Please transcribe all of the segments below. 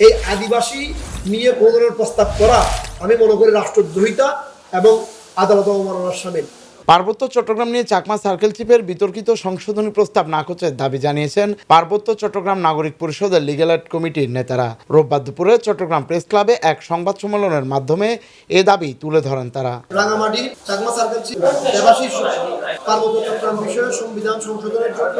এই আদিবাসী নিয়ে প্রণয়নের প্রস্তাব করা আমি মনে করি রাষ্ট্রদ্রোহিতা এবং আদালত অবমাননার সামিল। পার্বত্য চট্টগ্রাম নিয়ে চাকমা সার্কেল চিফের বিতর্কিত সংশোধনী প্রস্তাব নাকচের দাবি জানিয়েছেন পার্বত্য চট্টগ্রাম নাগরিক পরিষদের লিগ্যাল এড কমিটির নেতারা। রোববার দুপুরে চট্টগ্রাম প্রেস ক্লাবে এক সংবাদ সম্মেলনের মাধ্যমে এ দাবি তুলে ধরেন তারা। রাঙামাটি চাকমা সার্কেল ছিল পার্বত্য চট্টগ্রাম বিষয়ে সংবিধান সংশোধনের জন্য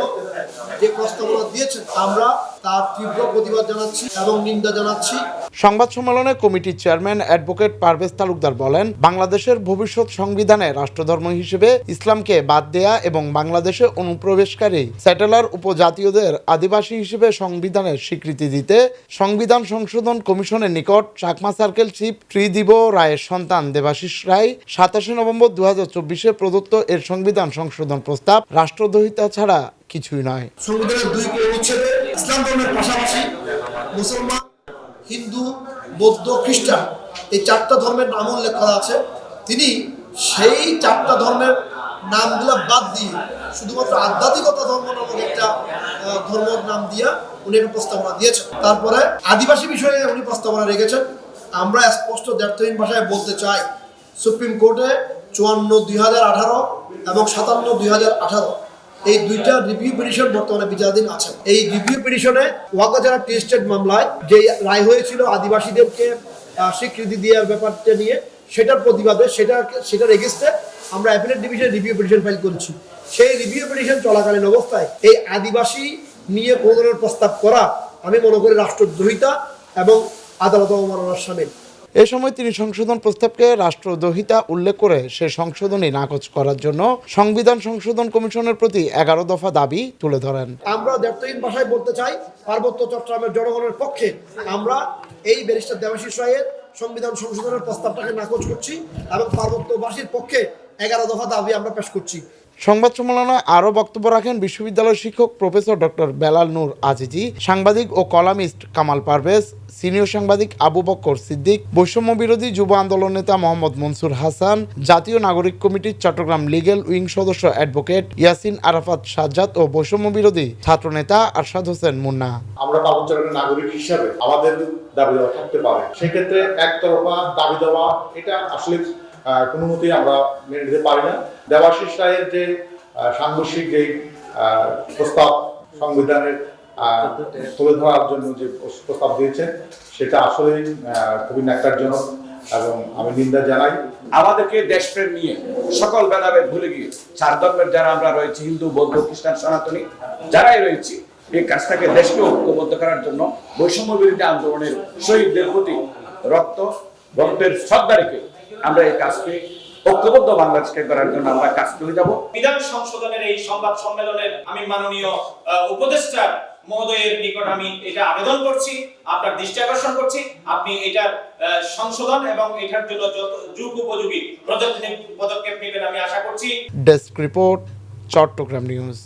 যে প্রস্তাবনা দিয়েছেন আমরা তার তীব্র প্রতিবাদ জানাচ্ছি এবং নিন্দা জানাচ্ছি। সংবাদ সম্মেলনে কমিটির চেয়ারম্যান অ্যাডভোকেট পারভেজ তালুকদার বলেন বাংলাদেশের ভবিষ্যৎ সংবিধানে রাষ্ট্রধর্ম হিসেবে ইসলামকে বাদ দেয়া এবং বাংলাদেশে অনুপ্রবেশকারী স্যাটেলার উপজাতীয়দের আদিবাসী হিসেবে সংবিধানের স্বীকৃতি দিতে সংবিধান সংশোধন কমিশনের নিকট চাকমা সার্কেল চিফ ত্রিদিব রায়ের সন্তান দেবাশিস রায় সাতাশে নভেম্বর দু চব্বিশে প্রদত্ত এর সংবিধান সংশোধন প্রস্তাব রাষ্ট্রদ্রোহিতা ছাড়া কিছুই নয়। সংবিধানের দুই অনুচ্ছেদে ইসলাম ধর্মের পাশাপাশি মুসলমান, হিন্দু, বৌদ্ধ, খ্রিস্টান এই চারটা ধর্মের নাম উল্লেখ করা আছে। তিনি সেই চারটা ধর্মের নামগুলো বাদ দিয়ে শুধুমাত্র আধ্যাত্মিকতা ধর্ম নামক একটা ধর্মের নাম দিয়া উনি একটা প্রস্তাবনা দিয়েছেন। তারপরে আদিবাসী বিষয়ে উনি প্রস্তাবনা রেখেছেন। আমরা স্পষ্ট দ্ব্যর্থহীন ভাষায় বলতে চাই, সুপ্রিম কোর্টে চুয়ান্ন দুই হাজার আঠারো এবং সাতান্ন দুই হাজার আঠারো। এই দুইটা রিভিউ পিটিশন বর্তমানে বিচারাধীন আছে। এই রিভিউ পিটিশনে ওয়াকাজারা টি স্টেট মামলায় যে রায় হয়েছিল আদিবাসীদেরকে স্বীকৃতি দেওয়ার ব্যাপারটা নিয়ে, সেটার প্রতিবাদে সেটা সেটার এগেস্টে আমরা অ্যাপিলেট ডিভিশনে রিভিউ পিটিশন ফাইল করেছি। সেই রিভিউ পিটিশন চলাকালীন অবস্থায় এই আদিবাসী নিয়ে প্রণয়নের প্রস্তাব করা আমি মনে করি রাষ্ট্রদ্রোহিতা এবং আদালত অবমাননার সামিল এ সময় তিনি সংশোধন প্রস্তাবকে রাষ্ট্রদ্রোহিতা উল্লেখ করে সে সংশোধনী নাকচ করার জন্য সংবিধান সংশোধন কমিশনের প্রতি এগারো দফা দাবি তুলে ধরেন। আমরা দ্ব্যর্থহীন ভাষায় বলতে চাই, পার্বত্য চট্টগ্রামের জনগণের পক্ষে আমরা এই ব্যারিস্টার দেবাশিস রায়ের সংবিধান সংশোধনের প্রস্তাবটাকে নাকচ করছি এবং পার্বত্যবাসীর পক্ষে এগারো দফা দাবি আমরা পেশ করছি। সংবাদ সম্মেলনে আরও বক্তব্য রাখেন বিশ্ববিদ্যালয়ের শিক্ষক প্রফেসর ডক্টর বেলাল নূর আজিজি, সাংবাদিক ও কলামিস্ট কামাল পারভেজ, সিনিয়র সাংবাদিক আবু বক্কর সিদ্দিক বৈষম্য বিরোধী যুব আন্দোলন নেতা মোহাম্মদ মনসুর হাসান, জাতীয় নাগরিক কমিটির চট্টগ্রাম লিগেল উইং সদস্য অ্যাডভোকেট ইয়াসিন আরাফাত সাজ্জাদ ও বৈষম্য বিরোধী ছাত্রনেতা আরশাদ হোসেন মুন্না। আমরা পার্বত্য নাগরিক হিসাবে আমাদের দাবি থাকতে পারে। সেক্ষেত্রে একতরফা দাবি দেওয়া, এটা আসলে কোনো মতেই আমরা মেনে নিতে পারি না। দেবাশিস রায়ের যে সাংঘর্ষিক যে প্রস্তাব সংবিধানের তুলে ধরার জন্য যে প্রস্তাব দিয়েছেন, সেটা আসলেই খুবই ন্যাক্কারজনক এবং আমি নিন্দা জানাই। আমাদেরকে দেশপ্রেম নিয়ে সকল ভেদাভেদ ভুলে গিয়ে চার ধর্মের যারা আমরা রয়েছি, হিন্দু, বৌদ্ধ, খ্রিস্টান, সনাতনী, যারাই রয়েছি, এই কাজটাকে দেশকে ঐক্যবদ্ধ করার জন্য বৈষম্য বিরোধী আন্দোলনের শহীদদের প্রতি রক্ত রক্তের শ্রদ্ধা আমরা এই কাজকে ঐক্যবদ্ধ বাংলাদেশকে করার জন্য আমরা কাজ করে যাব। বিধান সংশোধনের এই সংবাদ সম্মেলনের আমি মাননীয় উপদেষ্টা মহোদয়ের নিকট আমি এটা আবেদন করছি আপনার দৃষ্টি আকর্ষণ করছি। আপনি এটার আহ, সংশোধন এবং এটার জন্য যত যুগ উপযোগী পদক্ষেপ পদক্ষেপ নেবেন আমি আশা করছি। Desk report Chittagong news